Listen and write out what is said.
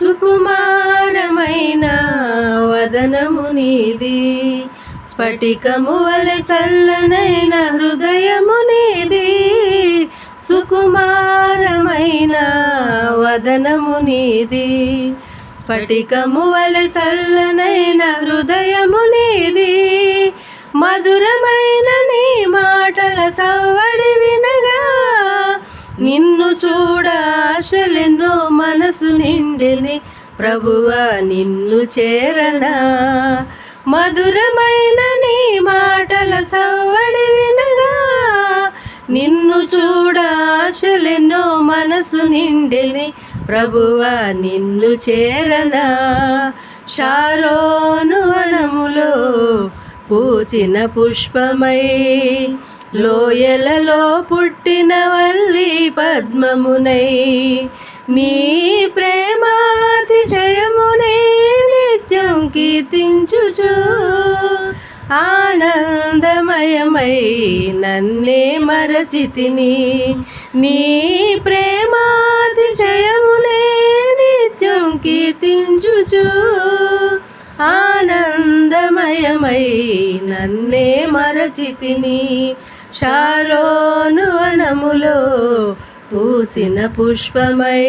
సుకుమారమైన వదనము నీది. స్ఫటికము వలె చల్లనైన హృదయము నీది. సుకుమారమైన వదనము నీది. స్ఫటికము వలె చల్లనైన హృదయము నీది. మధురమైన నీ మాటల సవ్వడి ఆశలెన్నో మనసు నిండిని ప్రభువ నిన్ను చేరనా? మధురమైన నీ మాటల సవ్వడి వినగా నిన్ను చూడ ఆశలెన్నో మనసు నిండిని ప్రభువ నిన్ను చేరనా? షారోను వనములో పూసిన పుష్పమై లోయలలో పుట్టిన పద్మమునై మీ ప్రేమాతిశయమునై నిత్యం కీర్తించుచు. ఆనందమయమై నన్నే మరసితిని నీ ప్రేమాతిశయమునే నిత్యం కీర్తించుచు. ఆనందమయమై నన్నే మరచితిని షారోను వనములో పూసిన పుష్పమై